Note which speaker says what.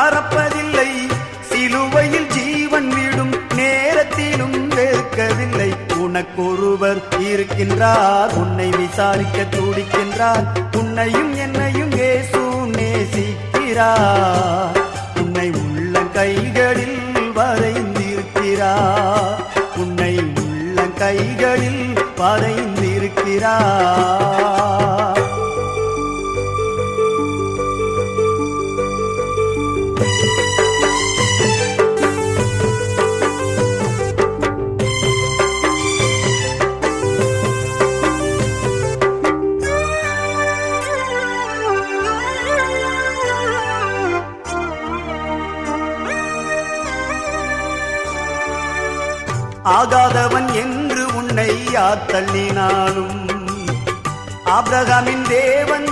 Speaker 1: மறப்பதில்லை. சிலுவையில் ஜீவன் விடும் நேரத்திலும் வெறுக்கவில்லை. உனக்கொருவர் இருக்கின்றார் உன்னை விசாரிக்க துடிக்கின்றார். உன்னையும் என்னையும் ஏசு நேசிக்கிறார். உன்னை உள்ள கைகளில் வரைந்திருக்கிறார். உன்னை உள்ள கைகளில் வரைந்திருக்கிறார். ஆகாதவன் என்று உன்னை யார் தள்ளினாலும். ஆபிரகாமின் தேவன்